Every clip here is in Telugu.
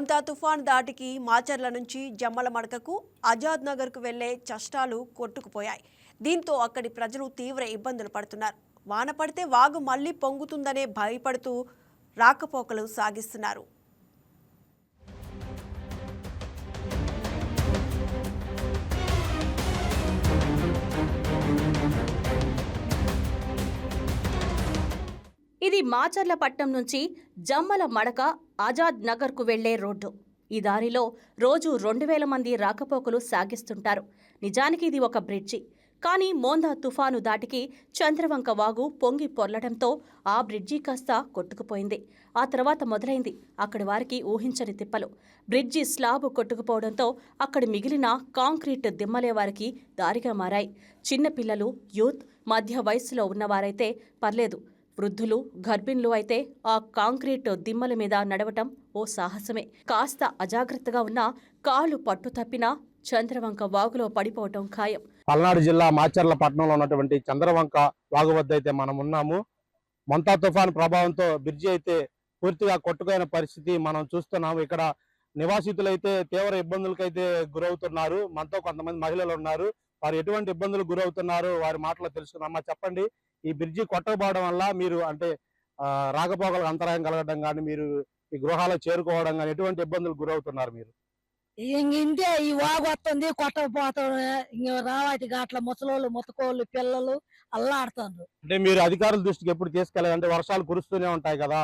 మోంతా తుఫాన్ దాటికి మాచర్ల నుంచి జమ్మల మడకకు ఆజాద్ నగర్కు వెళ్ళే చష్టాలు కొట్టుకుపోయాయి. దీంతో అక్కడి ప్రజలు తీవ్ర ఇబ్బందులు పడుతున్నారు. వాన పడితే వాగు మళ్ళీ పొంగుతుందనే భయపడుతూ రాకపోకలు సాగిస్తున్నారు. ఇది మాచర్లపట్నం నుంచి జమ్మల మడక ఆజాద్ నగర్కు వెళ్ళే రోడ్డు. ఈ దారిలో రోజు రెండు వేల మంది రాకపోకలు సాగిస్తుంటారు. నిజానికి ఇది ఒక బ్రిడ్జి. కానీ మోందా తుఫాను దాటికి చంద్రవంక వాగు పొంగి పొర్లడంతో ఆ బ్రిడ్జి కాస్త కొట్టుకుపోయింది. ఆ తర్వాత మొదలైంది అక్కడి వారికి ఊహించని తిప్పలు. బ్రిడ్జి స్లాబ్ కొట్టుకుపోవడంతో అక్కడ మిగిలిన కాంక్రీట్ దిమ్మలే వారికి దారిగా మారాయి. చిన్నపిల్లలు యూత్ మధ్య వయస్సులో ఉన్నవారైతే పర్లేదు. వృద్ధులు గర్భిణులు అయితే ఆ కాంక్రీట్ దిమ్మల మీద నడవటం ఓ సాహసమే. కాస్త అజాగ్రత్తగా ఉన్న కాళ్ళు పట్టు తప్పినా చంద్రవంక వాగులో పడిపోవటం ఖాయం. పల్నాడు జిల్లా మాచర్ల పట్టణంలో ఉన్నటువంటి చంద్రవంక వాగు వద్ద అయితే మనం ఉన్నాము. మొంతా తుఫాన్ ప్రభావంతో బ్రిడ్జి అయితే పూర్తిగా కొట్టుకోయిన పరిస్థితి మనం చూస్తున్నాము. ఇక్కడ నివాసితులైతే తీవ్ర ఇబ్బందులకైతే గురవుతున్నారు. మనతో కొంతమంది మహిళలు ఉన్నారు. వారు ఎటువంటి ఇబ్బందులు గురవుతున్నారు? వారి మాటలో తెలుసుకున్నామా చెప్పండి. ఈ బ్రిడ్జి కొట్టకపోవడం వల్ల మీరు అంటే రాకపోకలకు అంతరాయం కలగడం కానీ మీరు ఈ గృహాలకు చేరుకోవడం కానీ ఎటువంటి ఇబ్బందులు గురవుతున్నారు మీరు? ఇంక ఇంతే ఈ వాగు వస్తుంది కొట్టకపోతాడు ఇంక రావాటి గాట్ల ముసలోళ్ళు ముతకోళ్ళు పిల్లలు అల్లాడుతారు అంటే మీరు అధికారుల దృష్టికి ఎప్పుడు తీసుకెళ్ళలేదు? అంటే వర్షాలు కురుస్తూనే ఉంటాయి కదా.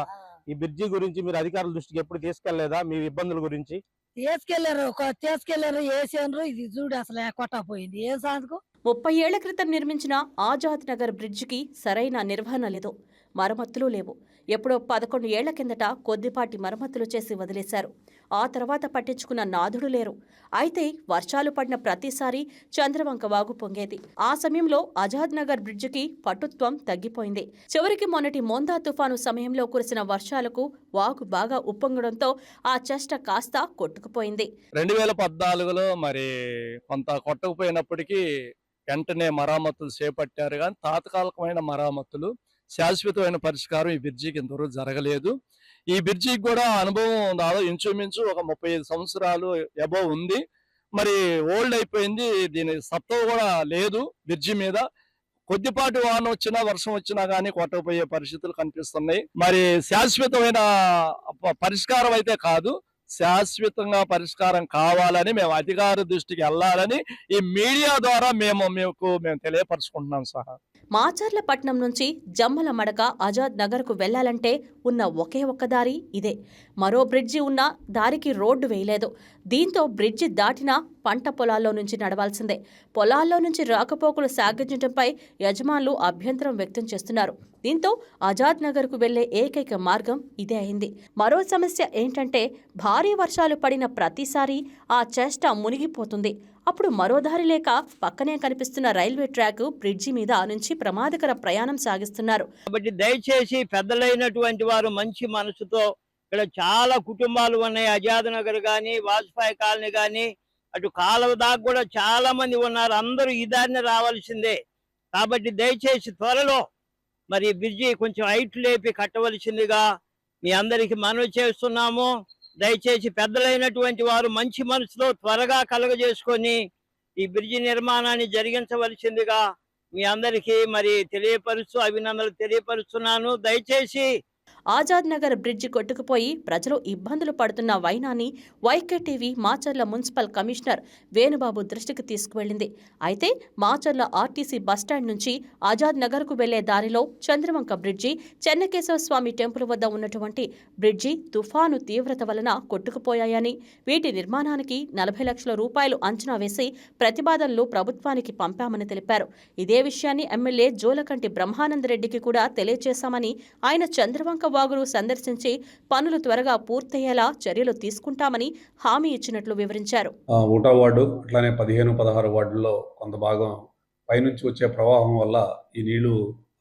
ఈ బ్రిడ్జి గురించి మీరు అధికారుల దృష్టికి ఎప్పుడు తీసుకెళ్ళేదా మీ ఇబ్బందుల గురించి? తీసుకెళ్ళారు ఒక- తీసుకెళ్ళారు వేసారు ఇది చూడు అసలు కొట్టపోయింది ఏ సాధకు ముప్పై ఏళ్ళ క్రితం నిర్మించిన ఆజాద్ నగర్ బ్రిడ్జికి సరైన నిర్వహణ లేదు. మరమ్మతులు లేవు. ఎప్పుడో పదకొండు ఏళ్ళ కిందట కొద్దిపాటి మరమ్మతులు చేసి వదిలేశారు. ఆ తర్వాత పట్టించుకున్న నాథుడు లేరు. అయితే వర్షాలు పడిన ప్రతిసారి చంద్రవంక వాగు పొంగేది. ఆ సమయంలో ఆజాద్ నగర్ బ్రిడ్జికి పటుత్వం తగ్గిపోయింది. చివరికి మొన్నటి మోందా తుఫాను సమయంలో కురిసిన వర్షాలకు వాగు బాగా ఉప్పొంగడంతో ఆ చెష్ట కాస్త కొట్టుకుపోయింది. రెండు వేల పద్నాలుగులో మరి కొంత కొట్టుకుపోయినప్పటికీ వెంటనే మరామతులు చేపట్టారు కానీ తాత్కాలికమైన మరామతులు శాశ్వతమైన పరిష్కారం ఈ బ్రిడ్జికి ఇంతవరకు జరగలేదు. ఈ బ్రిడ్జికి కూడా అనుభవం దాదాపు ఇంచుమించు ఒక ముప్పై ఐదు సంవత్సరాలు ఎబో ఉంది. మరి ఓల్డ్ అయిపోయింది దీని సత్వం కూడా లేదు బ్రిడ్జి మీద. కొద్దిపాటి వాహనం వచ్చినా వర్షం వచ్చినా కానీ కొట్టకపోయే పరిస్థితులు కనిపిస్తున్నాయి. మరి శాశ్వతమైన పరిష్కారం అయితే కాదు. శాశ్వతంగా పరిష్కారం కావాలని మేము అధికార దృష్టికి వెళ్ళాలని ఈ మీడియా ద్వారా మేము మీకు మేము తెలియపరచుకుంటున్నాం సహా మాచర్ల పట్నం నుంచి జమ్మల మడక ఆజాద్ నగర్కు వెళ్ళాలంటే ఉన్న ఒకే ఒక్క దారి ఇదే. మరో బ్రిడ్జి ఉన్న దారికి రోడ్డు వేయలేదు. దీంతో బ్రిడ్జి దాటినా పంట పొలాల్లో నుంచి నడవాల్సిందే. పొలాల్లో నుంచి రాకపోకలు సాగించడంపై యజమానులు అభ్యంతరం వ్యక్తం చేస్తున్నారు. దీంతో ఆజాద్ నగర్కు వెళ్ళే ఏకైక మార్గం ఇదే అయింది. మరో సమస్య ఏంటంటే భారీ వర్షాలు పడిన ప్రతిసారి ఆ చేష్ట మునిగిపోతుంది. అప్పుడు మరో దారి లేక పక్కనే కనిపిస్తున్న రైల్వే ట్రాక్ బ్రిడ్జి మీద నుంచి ప్రమాదకర ప్రయాణం సాగిస్తున్నారు. కాబట్టి దయచేసి పెద్దలైనటువంటి వారు మంచి మనసుతో ఇక్కడ చాలా కుటుంబాలు ఉన్నాయి. ఆజాద్ నగర్ కానీ వాజ్పేయి కాలనీ కానీ అటు కాలువ దాకా కూడా చాలా మంది ఉన్నారు. అందరూ ఈ దారిని రావాల్సిందే. కాబట్టి దయచేసి త్వరలో మరి బ్రిడ్జి కొంచెం హైట్ లేపి కట్టవలసిందిగా మీ అందరికి మనవి చేస్తున్నాము. దయచేసి పెద్దలైనటువంటి వారు మంచి మనసులో త్వరగా కలుగజేసుకొని ఈ బ్రిడ్జి నిర్మాణాన్ని జరిగించవలసిందిగా మీ అందరికీ మరి తెలియపరుస్తూ అభినందనలు తెలియపరుస్తున్నాను. దయచేసి ఆజాద్ నగర్ బ్రిడ్జి కొట్టుకుపోయి ప్రజలు ఇబ్బందులు పడుతున్న వైనాన్ని YK TV Macherla municipal commissioner Venubabu దృష్టికి తీసుకువెళ్ళింది అయితే మాచర్ల ఆర్టీసీ బస్టాండ్ నుంచి ఆజాద్ నగర్కు వెళ్ళే దారిలో చంద్రవంక బ్రిడ్జి చెన్నకేశవ స్వామి టెంపుల్ వద్ద ఉన్నటువంటి బ్రిడ్జి తుఫాను తీవ్రత వలన కొట్టుకుపోయాయని వీటి నిర్మాణానికి నలభై లక్షల రూపాయలు అంచనా వేసి ప్రతిపాదనలు ప్రభుత్వానికి పంపామని తెలిపారు. ఇదే విషయాన్ని ఎమ్మెల్యే జోలకంటి బ్రహ్మానందరెడ్డికి కూడా తెలియజేశామని ఆయన చంద్రవంక వాగును సందర్శించి పనులు త్వరగా పూర్తయ్యేలా చర్యలు తీసుకుంటామని హామీ ఇచ్చినట్లు వివరించారు. ఆ, ఒకటో వార్డు అట్లానే పదిహేను పదహారు వార్డుల్లో కొంత భాగం పైనుంచి వచ్చే ప్రవాహం వల్ల ఈ నీళ్ళు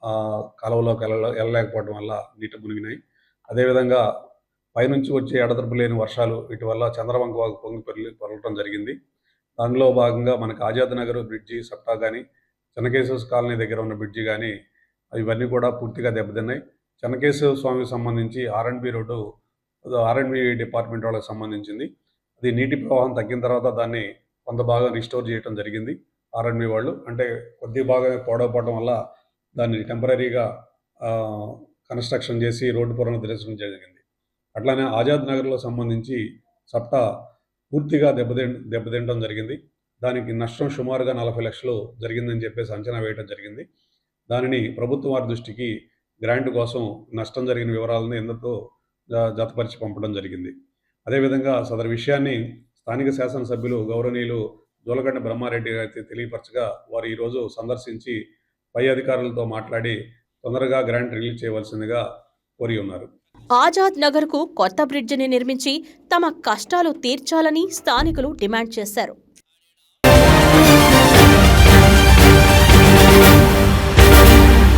ఆ, కాలువలోకి వెళ్ళ వెళ్ళలేకపోవడం వల్ల నీట మునిగినాయి. అదేవిధంగా పైనుంచి వచ్చే ఎడతెరపు లేని వర్షాలు వీటి వల్ల చంద్రవంక వాగు పొంగి పొర్లి పొరలటం జరిగింది. దానిలో భాగంగా మనకు ఆజాద్ నగర్ బ్రిడ్జి సప్తా కానీ చెన్నకేశ్వర కాలనీ దగ్గర ఉన్న బ్రిడ్జి కానీ ఇవన్నీ కూడా పూర్తిగా దెబ్బతిన్నాయి. చెన్నకేశ్వర స్వామికి సంబంధించి ఆర్ఎండ్బి రోడ్డు ఆర్ఎండ్బి డిపార్ట్మెంట్ వాళ్ళకి సంబంధించింది. అది నీటి ప్రవాహం తగ్గిన తర్వాత దాన్ని కొంత భాగం రిస్టోర్ చేయడం జరిగింది ఆర్ఎండ్బి వాళ్ళు. అంటే కొద్ది భాగం పోడవపడడం వల్ల దాన్ని టెంపరీగా కన్స్ట్రక్షన్ చేసి రోడ్డు పునరుద్ధరించడం జరిగింది. అట్లానే ఆజాద్ నగర్లో సంబంధించి సప్తా పూర్తిగా దెబ్బతి దెబ్బతింటడం జరిగింది. దానికి నష్టం సుమారుగా నలభై లక్షలు జరిగిందని చెప్పేసి అంచనా వేయడం జరిగింది. దానిని ప్రభుత్వం వారి దృష్టికి గ్రాంట్ కోసం నష్టం జరిగిన వివరాలను ఎందుకు జతపరిచి పంపడం జరిగింది. అదేవిధంగా సదరు విషయాన్ని స్థానిక శాసనసభ్యులు గౌరవనీయులు జోలగడ్డ బ్రహ్మారెడ్డి గారికి తెలియపరచగా వారు ఈరోజు సందర్శించి పై అధికారులతో మాట్లాడి తొందరగా గ్రాంట్ రిలీజ్ చేయవలసిందిగా కోరి ఉన్నారు. ఆజాద్ నగర్కు కొత్త బ్రిడ్జిని నిర్మించి తమ కష్టాలు తీర్చాలని స్థానికులు డిమాండ్ చేశారు.